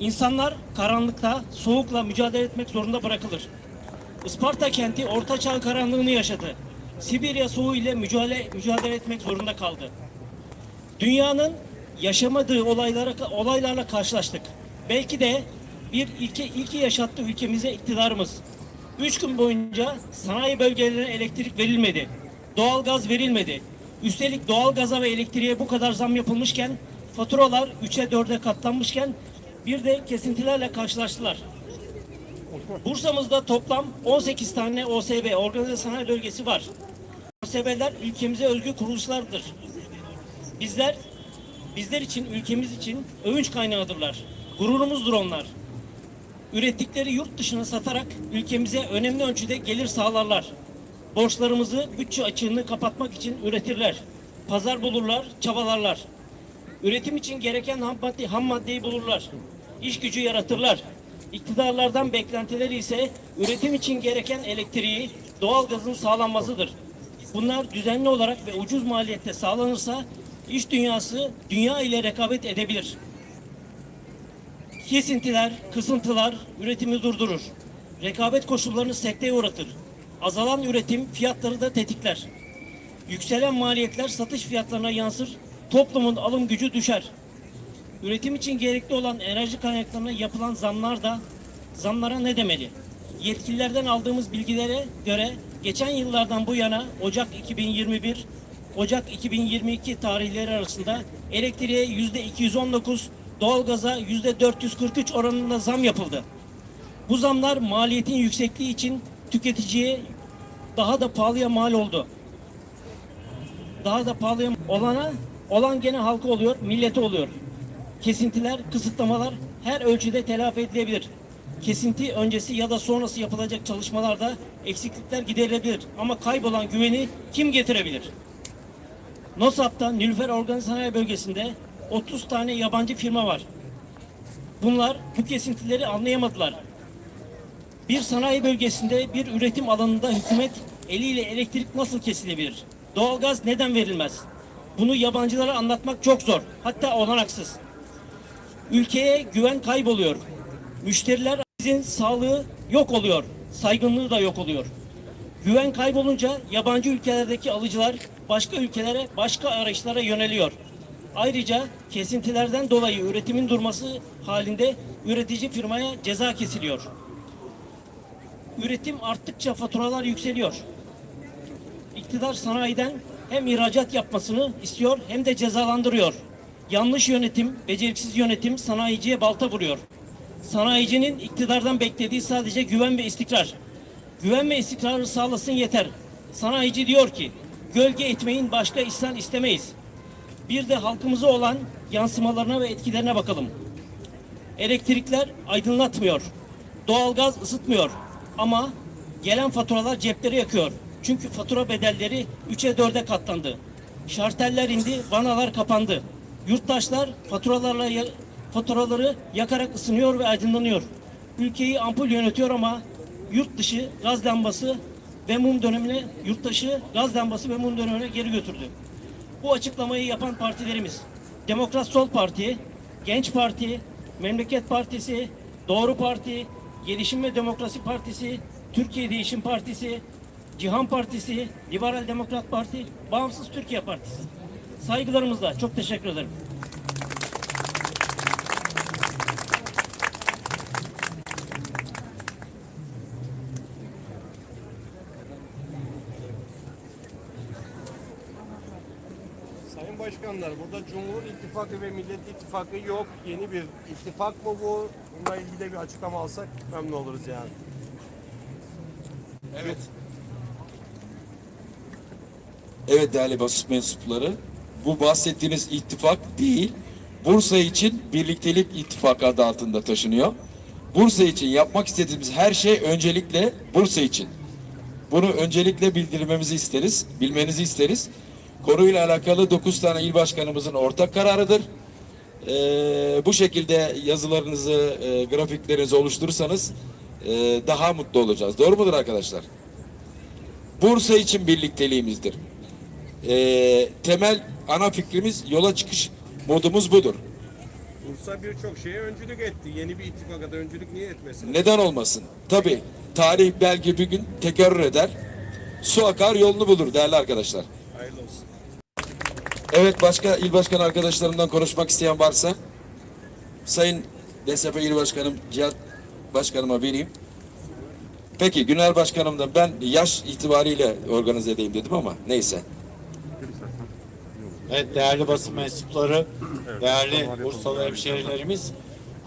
İnsanlar karanlıkta, soğukla mücadele etmek zorunda bırakılır. Isparta kenti Orta Çağ karanlığını yaşadı. Sibirya soğuğu ile mücadele, mücadele etmek zorunda kaldı. Dünyanın yaşamadığı olaylara, olaylarla karşılaştık. Belki de bir ilke, ilki yaşattı ülkemize iktidarımız. Üç gün boyunca sanayi bölgelerine elektrik verilmedi. Doğalgaz verilmedi. Üstelik doğalgaza ve elektriğe bu kadar zam yapılmışken faturalar 3'e 4'e katlanmışken bir de kesintilerle karşılaştılar. Bursa'mızda toplam 18 tane OSB, organize sanayi bölgesi var. OSB'ler ülkemize özgü kuruluşlardır. Bizler, bizler için, ülkemiz için övünç kaynağıdırlar. Gururumuzdur onlar. Ürettikleri yurt dışına satarak ülkemize önemli ölçüde gelir sağlarlar. Borçlarımızı, bütçe açığını kapatmak için üretirler. Pazar bulurlar, çabalarlar. Üretim için gereken ham, madde, ham maddeyi bulurlar. İş gücü yaratırlar. İktidarlardan beklentileri ise üretim için gereken elektriği, doğalgazın sağlanmasıdır. Bunlar düzenli olarak ve ucuz maliyette sağlanırsa iş dünyası dünya ile rekabet edebilir. Kesintiler, kısıntılar üretimi durdurur. Rekabet koşullarını sekteye uğratır. Azalan üretim fiyatları da tetikler. Yükselen maliyetler satış fiyatlarına yansır, toplumun alım gücü düşer. Üretim için gerekli olan enerji kaynaklarına yapılan zamlar da zamlara ne demeli? Yetkililerden aldığımız bilgilere göre geçen yıllardan bu yana Ocak 2021 Ocak 2022 tarihleri arasında elektriğe yüzde 219, doğalgaza yüzde 443 oranında zam yapıldı. Bu zamlar maliyetin yüksekliği için tüketiciye daha da pahalıya mal oldu. Daha da pahalıya olana olan gene halka oluyor, millete oluyor. Kesintiler, kısıtlamalar her ölçüde telafi edilebilir. Kesinti öncesi ya da sonrası yapılacak çalışmalarda eksiklikler giderilebilir. Ama kaybolan güveni kim getirebilir? NOSAP'ta Nilüfer Organize Sanayi Bölgesi'nde 30 tane yabancı firma var. Bunlar bu kesintileri anlayamadılar. Bir sanayi bölgesinde bir üretim alanında hükümet eliyle elektrik nasıl kesilebilir? Doğalgaz neden verilmez? Bunu yabancılara anlatmak çok zor. Hatta olanaksız. Ülkeye güven kayboluyor. Müşteriler bizim sağlığı yok oluyor. Saygınlığı da yok oluyor. Güven kaybolunca yabancı ülkelerdeki alıcılar başka ülkelere, başka araçlara yöneliyor. Ayrıca kesintilerden dolayı üretimin durması halinde üretici firmaya ceza kesiliyor. Üretim arttıkça faturalar yükseliyor. İktidar sanayiden hem ihracat yapmasını istiyor hem de cezalandırıyor. Yanlış yönetim, beceriksiz yönetim sanayiciye balta vuruyor. Sanayicinin iktidardan beklediği sadece güven ve istikrar. Güven ve istikrarı sağlasın yeter. Sanayici diyor ki, gölge etmeyin başka ihsan istemeyiz. Bir de halkımıza olan yansımalarına ve etkilerine bakalım. Elektrikler aydınlatmıyor. Doğalgaz ısıtmıyor. Ama gelen faturalar cepleri yakıyor. Çünkü fatura bedelleri 3'e 4'e katlandı. Şarteller indi, vanalar kapandı. Yurttaşlar faturalarla faturaları yakarak ısınıyor ve aydınlanıyor. Ülkeyi ampul yönetiyor ama yurt dışı gaz lambası ve mum dönemine yurttaşı gaz lambası ve mum dönemine geri götürdü. Bu açıklamayı yapan partilerimiz Demokrat Sol Parti, Genç Parti, Memleket Partisi, Doğru Parti, Gelişim ve Demokrasi Partisi, Türkiye Değişim Partisi, Cihan Partisi, Liberal Demokrat Parti, Bağımsız Türkiye Partisi. Saygılarımızla çok teşekkür ederim. Sayın Başkanlar burada Cumhur İttifakı ve Millet İttifakı yok. Yeni bir ittifak mı bu? Bununla ilgili de bir açıklama alsak memnun oluruz yani. Evet. Evet değerli basın mensupları, bu bahsettiğiniz ittifak değil, Bursa için Birliktelik İttifakı adı altında taşınıyor. Bursa için yapmak istediğimiz her şey öncelikle Bursa için. Bunu öncelikle bildirmemizi isteriz, bilmenizi isteriz. Konuyla alakalı 9 tane il başkanımızın ortak kararıdır. Ee, bu şekilde yazılarınızı, e, grafiklerinizi oluşturursanız e, daha mutlu olacağız. Doğru mudur arkadaşlar? Bursa için birlikteliğimizdir. Ee, temel ana fikrimiz yola çıkış modumuz budur. Bursa birçok şeye öncülük etti. Yeni bir ittifaka da öncülük niye etmesin? Neden olmasın? Tabii tarih belki bir gün tekerrür eder. Su akar yolunu bulur değerli arkadaşlar. Hayırlı olsun. Evet başka il başkan arkadaşlarımdan konuşmak isteyen varsa Sayın DSP İl Başkanım Cihat Başkanıma vereyim. Peki Güner Başkanımdan ben yaş itibariyle organize edeyim dedim ama neyse. Evet değerli basın mensupları, değerli Bursalı hemşehrilerimiz.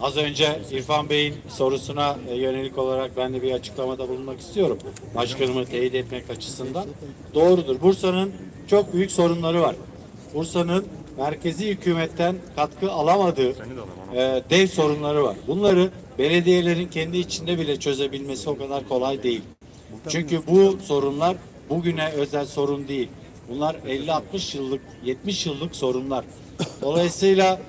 Az önce İrfan Bey'in sorusuna e, yönelik olarak ben de bir açıklamada bulunmak istiyorum. Başkanımı teyit etmek açısından. Doğrudur. Bursa'nın çok büyük sorunları var. Bursa'nın merkezi hükümetten katkı alamadığı e, dev sorunları var. Bunları belediyelerin kendi içinde bile çözebilmesi o kadar kolay değil. Çünkü bu sorunlar bugüne özel sorun değil. Bunlar 50-60 yıllık, 70 yıllık sorunlar. Dolayısıyla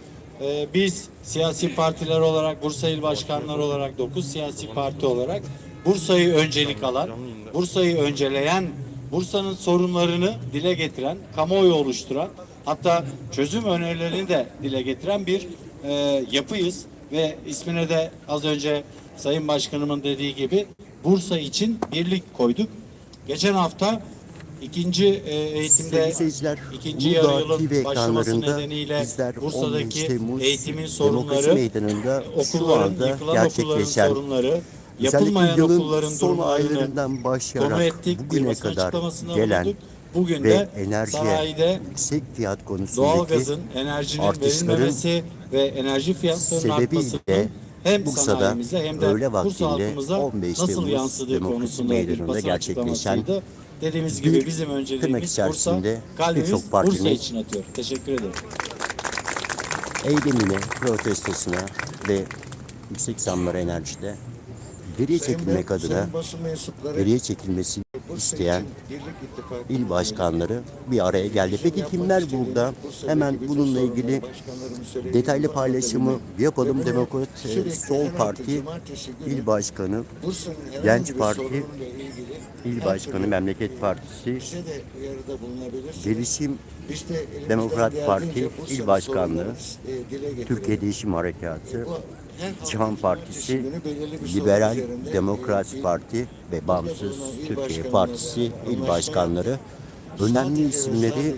e, biz siyasi partiler olarak, Bursa İl Başkanları olarak, 9 siyasi parti olarak Bursa'yı öncelik alan, Bursa'yı önceleyen, Bursa'nın sorunlarını dile getiren, kamuoyu oluşturan, hatta çözüm önerilerini de dile getiren bir e, yapıyız. Ve ismine de az önce Sayın Başkanımın dediği gibi Bursa için birlik koyduk. Geçen hafta ikinci e, eğitimde ikinci yarı yılın başlaması nedeniyle bizler 15 Bursa'daki Temmuz eğitimin sorunları, Meydanı'nda okulların, yıkılan okulların gerçekleşen sorunları, yapılmayan okulların son aylarından konu başlayarak ettik. Bir bugüne kadar gelen bulunduk. Bugün ve de enerjiye sanayide yüksek fiyat konusundaki doğalgazın, enerjinin verilmemesi ve enerji fiyatlarının artmasının hem Bursa'da sanayimize hem de öğle Bursa vaktinde halkımıza 15 nasıl yansıdığı Demokrasi konusunda Meydanı'nda gerçekleşen. Dediğimiz gibi bizim önceliğimiz Bursa, kalbimiz birçok partinin Bursa için atıyor. Teşekkür ederim. eylemine, protestosuna ve yüksek zamlara enerjide geriye çekilmek adına geriye çekilmesini isteyen il başkanları bir araya geldi. Peki kimler burada? Hemen bununla ilgili detaylı paylaşımı yapalım. Demokrat e, Sol Parti İl Başkanı, Genç Parti İl Başkanı, Memleket Partisi, Gelişim Demokrat Parti İl Başkanlığı, Türkiye Değişim Harekatı, Cihan Partisi, Liberal Demokrat Parti ve Bağımsız Türkiye Partisi il başkanları önemli isimleri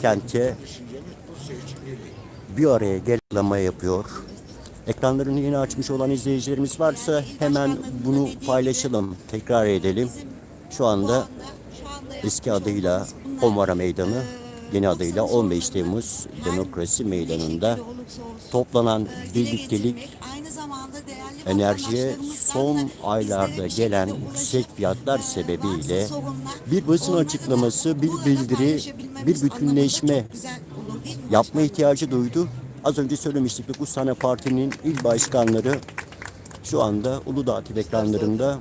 kente bir araya gelama yapıyor. Ekranlarını yeni açmış olan izleyicilerimiz varsa hemen bunu paylaşalım, tekrar edelim. Şu anda eski adıyla Homara Meydanı, yeni adıyla 15 Temmuz Demokrasi Meydanı'nda toplanan birliktelik enerjiye son aylarda gelen yüksek fiyatlar sebebiyle bir basın açıklaması, bir bildiri, bir bütünleşme yapma ihtiyacı duydu. Az önce söylemiştik 9 tane partinin il başkanları şu anda Uludağ TV ekranlarında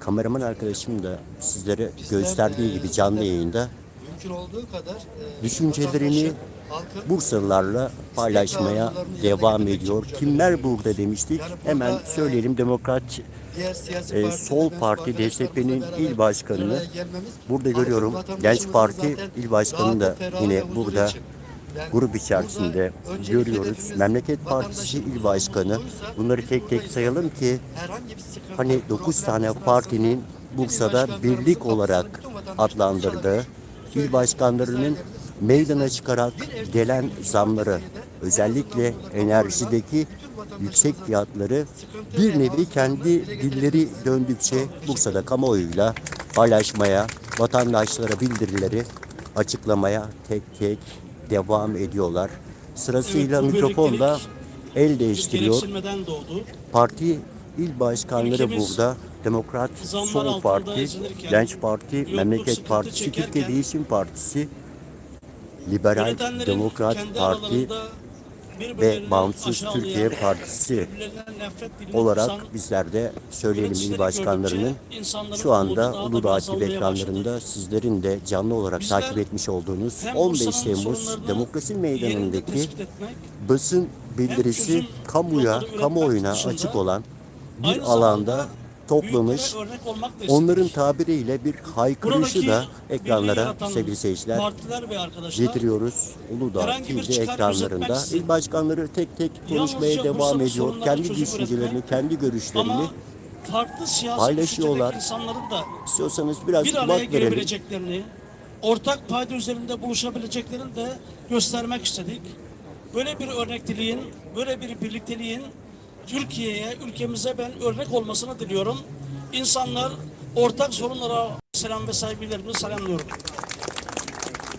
kameraman arkadaşım da sizlere gösterdiği gibi canlı yayında Mümkün olduğu kadar e, düşüncelerini Bursa'lılarla paylaşmaya devam ediyor. Kimler burada demiştik? Hemen söyleyelim. Demokrat e, Sol Parti DSP'nin il başkanını burada görüyorum. Genç Parti il başkanı da yine burada grup içerisinde görüyoruz. Memleket Partisi il başkanı. Bunları tek tek sayalım ki hani 9 tane partinin Bursa'da birlik olarak adlandırdığı il başkanlarının meydana çıkarak gelen zamları özellikle enerjideki yüksek fiyatları bir nevi kendi dilleri döndükçe Bursa'da kamuoyuyla paylaşmaya, vatandaşlara bildirileri açıklamaya tek tek devam ediyorlar. Sırasıyla Evet, mikrofonla el değiştiriyor. Parti il başkanları Ülkemiz burada. Demokrat Sol Parti, Genç Parti, Memleket Partisi, Türkiye Değişim Partisi, Liberal Demokrat Parti ve Bağımsız Türkiye Partisi olarak bizler de söyleyelim il insanların şu anda Uludağ TV ekranlarında sizlerin de canlı olarak Bizler takip etmiş olduğunuz hem 15 Bursa'nın Temmuz Demokrasi Meydanı'ndaki basın bildirisi kamuya, kamuoyuna açık olan bir alanda toplamış. Onların tabiriyle bir haykırışı da ekranlara sevgili seyirciler getiriyoruz. Uludağ TV ekranlarında il başkanları tek tek konuşmaya devam ediyor. Kendi düşüncelerini, kendi görüşlerini farklı siyasi paylaşıyorlar. insanların da istiyorsanız biraz bir araya gelebileceklerini, ortak payda üzerinde buluşabileceklerini de göstermek istedik. Böyle bir örnekteliğin, böyle bir birlikteliğin Türkiye'ye, ülkemize ben örnek olmasını diliyorum. İnsanlar ortak sorunlara selam ve saygılarımı selamlıyorum.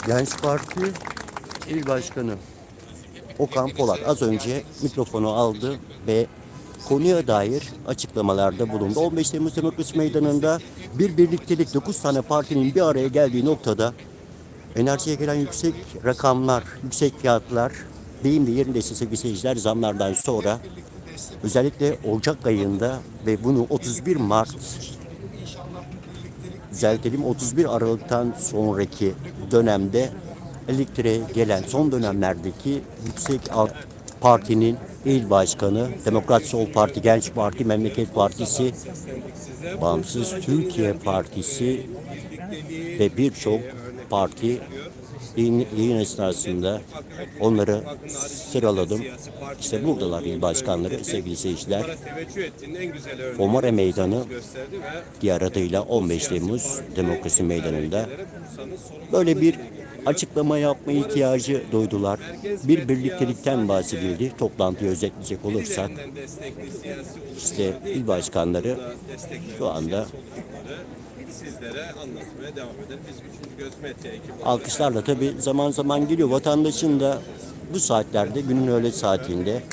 Genç Parti İl Başkanı Okan Polat az önce mikrofonu aldı ve konuya dair açıklamalarda bulundu. 15 Temmuz Demokrasi Meydanı'nda bir birliktelik 9 tane partinin bir araya geldiği noktada enerjiye gelen yüksek rakamlar, yüksek fiyatlar deyim de yerindeyse sevgili seyirciler zamlardan sonra özellikle Ocak ayında ve bunu 31 Mart düzeltelim 31 Aralık'tan sonraki dönemde elektriğe gelen son dönemlerdeki yüksek alt partinin il başkanı Demokrat Sol Parti, Genç Parti, Memleket Partisi, Bağımsız Türkiye Partisi ve birçok parti yayın, yayın esnasında onları sıraladım. İşte buradalar il başkanları sevgili seyirciler. teveccüh ettiğinin en güzel örneği Omar Meydanı diğer adıyla 15 Temmuz Demokrasi Meydanı'nda böyle bir açıklama yapma ihtiyacı duydular. Bir birliktelikten bahsedildi. Toplantıyı özetleyecek olursak işte il başkanları şu anda sizlere anlatmaya devam eder. Biz 3. Göz Medya ekibi alkışlarla tabii zaman zaman geliyor. Vatandaşın da bu saatlerde günün öğle saatinde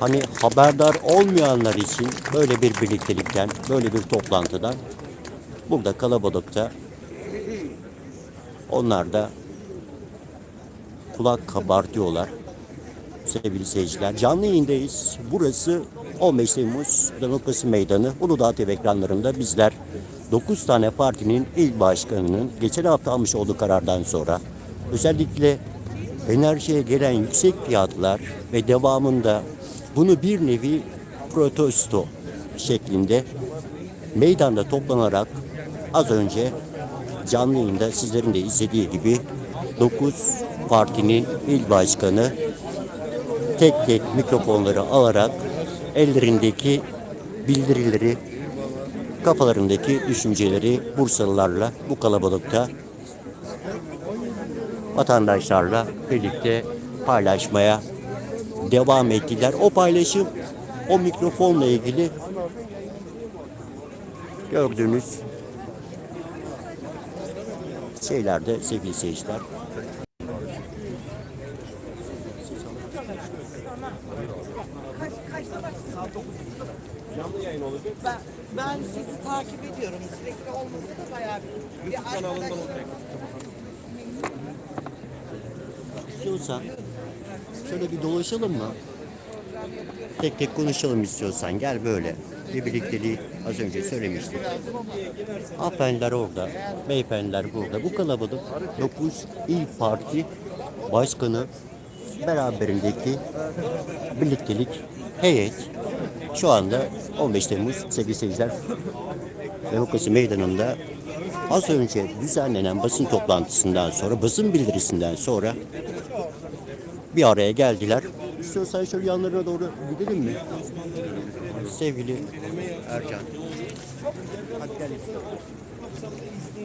hani haberdar olmayanlar için böyle bir birliktelikten, böyle bir toplantıdan burada kalabalıkta onlar da kulak kabartıyorlar. Sevgili seyirciler canlı yayındayız. Burası 15 Temmuz Demokrasi Meydanı. Uludağ TV ekranlarında bizler 9 tane partinin il başkanının geçen hafta almış olduğu karardan sonra özellikle enerjiye gelen yüksek fiyatlar ve devamında bunu bir nevi protesto şeklinde meydanda toplanarak az önce canlı yayında sizlerin de izlediği gibi 9 partinin il başkanı tek tek mikrofonları alarak ellerindeki bildirileri, kafalarındaki düşünceleri Bursalılarla bu kalabalıkta vatandaşlarla birlikte paylaşmaya devam ettiler. O paylaşım o mikrofonla ilgili gördüğünüz şeylerde sevgili seyirciler Ben, ben sizi takip ediyorum. Sürekli olmasa da bayağı bir. bir arkadaşım- istiyorsan şöyle bir dolaşalım mı? Tek tek konuşalım istiyorsan. Gel böyle. Bir birlikteliği az önce söylemiştim. Hanımefendiler orada, beyefendiler burada. Bu kalabalık 9 İl Parti Başkanı beraberindeki birliktelik heyet şu anda 15 Temmuz sevgili seyirciler Demokrasi Meydanı'nda az önce düzenlenen basın toplantısından sonra, basın bildirisinden sonra bir araya geldiler. İstiyorsan şöyle yanlarına doğru gidelim mi? Sevgili Ercan. Hadi gel.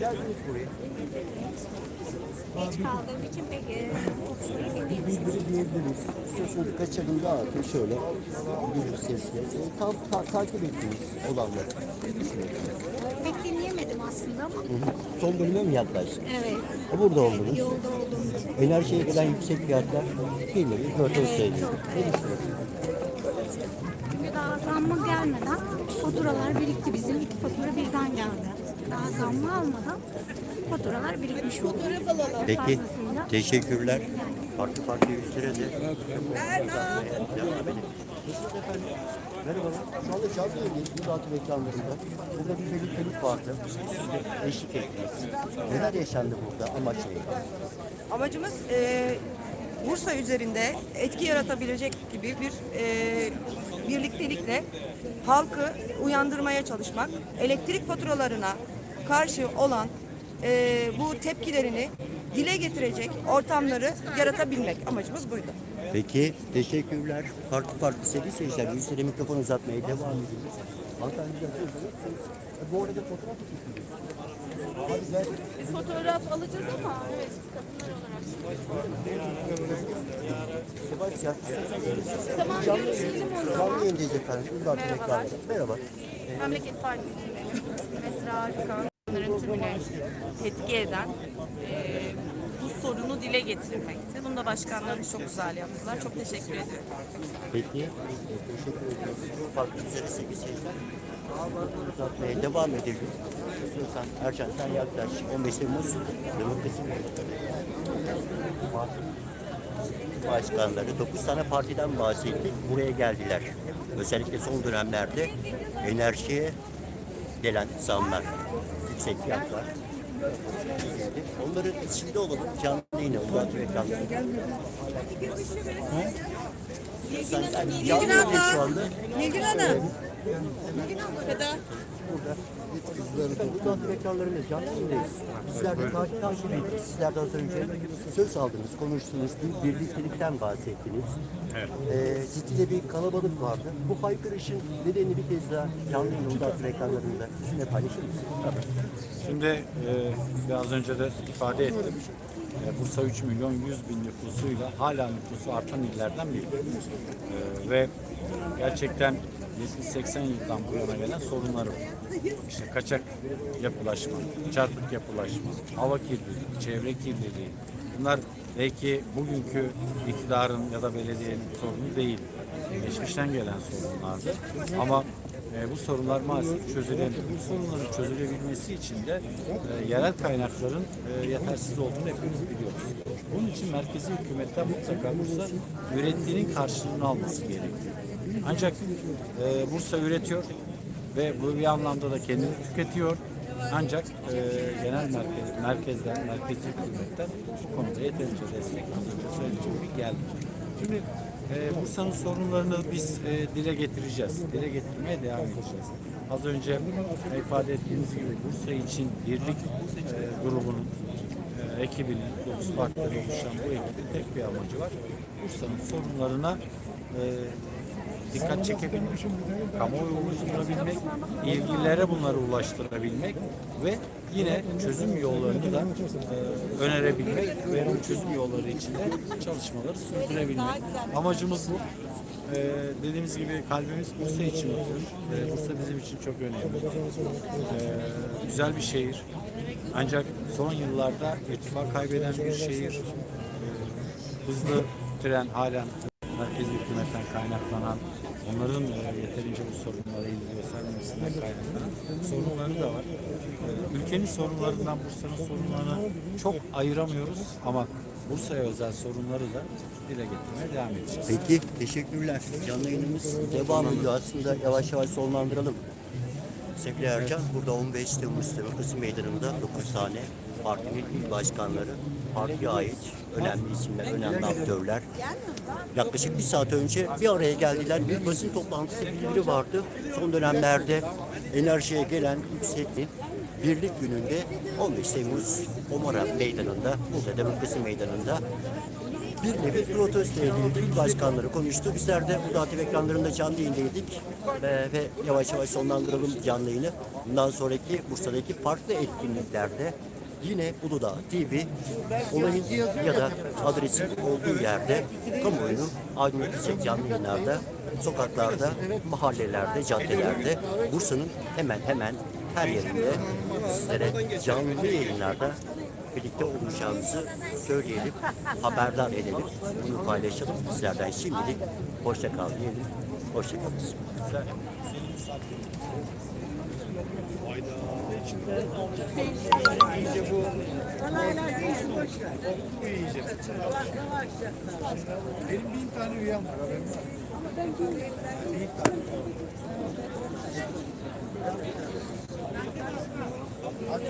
Geldiniz buraya. Geç kaldığım için pek e. Bildiri diyebiliriz. İstiyorsanız birkaç adım daha atın şöyle. Bir sesle. E, Tam ta- takip ettiniz olanları. Pek dinleyemedim aslında ama Son bölüme mi yaklaştın? evet. Burada oldunuz. Yolda için. Enerjiye gelen yüksek fiyatlar bir nevi protesto ediyor. Ne düşünüyorsunuz? Çünkü daha zammı gelmeden faturalar birikti. Bizim iki fatura birden geldi. Daha zammı almadan faturalar birikmiş oldu. Peki, Fazlasıyla. teşekkürler. Farklı farklı ülkelerde devam edelim. Merhabalar. Şu anda canlı yayındayız. Bu dağıtım ekranlarında. Burada bir birliktelik vardı. Siz de eşlik ettiniz. Neler yaşandı burada? Amaç neydi? Amacımız e, Bursa üzerinde etki yaratabilecek gibi bir e, birliktelikle halkı uyandırmaya çalışmak, elektrik faturalarına karşı olan e, bu tepkilerini dile getirecek ortamları yaratabilmek amacımız buydu. Peki, teşekkürler. Farklı farklı sevgili seyirciler. Yüzlere mikrofon uzatmaya devam ediyoruz. Hanımefendi. Siz, bu arada fotoğraf. Biz fotoğraf alacağız ama evet kadınlar olarak. Tamam görüşelim o zaman. Canlı yayındayız efendim. Ekranlarında. Merhaba. Memleket Partisi Mesra Arıkanların tümüne etki eden e, bu sorunu dile getirmekti. Bunu da başkanlarımız çok güzel yaptılar. Çok teşekkür ediyorum. Peki. Teşekkür ediyoruz. Farklı üzere sevgili seyirciler. Uzatmaya devam edelim. İstiyorsan Ercan sen yaklaş. 15 Temmuz Demokrasi Başkanları 9 tane partiden bahsettik. Buraya geldiler. Özellikle son dönemlerde enerjiye gelen zamlar, yüksek fiyatlar. Onların içinde olalım. Canlı yayını uzatma ekranlarında. Sen, sen canlı yayındayız şu anda. Nilgün Hanım. Bu dağıtım ekranlarında canlı yayındayız. Sizler de takip takip ettiniz. Sizler de az önce söz aldınız, konuştunuz. Bir birliktelikten bahsettiniz. Ee, ciddi de bir kalabalık vardı. Bu haykırışın nedenini bir kez daha canlı yayın bu dağıtım ekranlarında sizinle paylaşır mısınız? Şimdi e, biraz önce de ifade ettim. E, Bursa 3 milyon 100 bin nüfusuyla hala nüfusu artan illerden biri. E, ve gerçekten 70-80 yıldan bu yana gelen sorunları var. İşte kaçak yapılaşma, çarpık yapılaşma, hava kirliliği, çevre kirliliği. Bunlar belki bugünkü iktidarın ya da belediyenin sorunu değil. Geçmişten gelen sorunlardı. Ama e, bu sorunlar maalesef çözülemiyor. Bu sorunların çözülebilmesi için de e, yerel kaynakların e, yetersiz olduğunu hepimiz biliyoruz. Bunun için merkezi hükümetten mutlaka Bursa ürettiğinin karşılığını alması gerekiyor. Ancak e, Bursa üretiyor ve bu bir anlamda da kendini tüketiyor. Ancak e, genel merkez, merkezden, merkezi hükümetten bu konuda yeterince destek söylediğim gibi geldi. Şimdi e, Bursa'nın sorunlarını biz e, dile getireceğiz. Dile getirmeye devam edeceğiz. Az önce e, ifade ettiğimiz gibi Bursa için birlik e, grubunun e, ekibinin, 9 partiden oluşan bu ekibin tek bir amacı var. Bursa'nın sorunlarına e, dikkat çekebilmek, kamuoyu oluşturabilmek, ilgililere bunları ulaştırabilmek ve yine çözüm yollarını da e, önerebilmek ve bu çözüm yolları içinde çalışmaları sürdürebilmek. Amacımız bu. E, dediğimiz gibi kalbimiz Bursa için atıyor. E, Bursa bizim için çok önemli. E, güzel bir şehir. Ancak son yıllarda irtifa kaybeden bir şehir. E, hızlı tren halen merkezi hükümetten kaynaklanan, onların e, yeterince bu sorunlara ilgi göstermemesinden kaynaklanan sorunları da var. E, Ülkenin sorunlarından Bursa'nın sorunlarını çok ayıramıyoruz ama Bursa'ya özel sorunları da dile getirmeye devam edeceğiz. Peki, teşekkürler. Canlı yayınımız devam ediyor. Aslında yavaş yavaş sonlandıralım. Sevgili Ercan, burada 15 Temmuz Demokrasi Meydanı'nda 9 tane partinin il başkanları, partiye ait önemli isimler, önemli aktörler. Yaklaşık bir saat önce bir araya geldiler. Bir basın toplantısı bildiri vardı. Son dönemlerde enerjiye gelen yükseklik Birlik gününde 15 Temmuz Omara Meydanı'nda, burada Demokrasi Meydanı'nda bir nevi protesto edildi. İl başkanları konuştu. Bizler de bu dağıtım ekranlarında canlı yayındaydık. Ve, ve yavaş yavaş sonlandıralım canlı yayını. Bundan sonraki Bursa'daki farklı etkinliklerde yine Uludağ TV olayın ya da adresin olduğu yerde kamuoyunu aydınlatacak canlı yayınlarda, sokaklarda, mahallelerde, caddelerde Bursa'nın hemen hemen her yerinde sizlere canlı yayınlarda birlikte olacağımızı söyleyelim, haberdar edelim, bunu paylaşalım. Sizlerden şimdilik hoşça kal diyelim, hoşça kalın. Benim bin tane üyem var haberim var.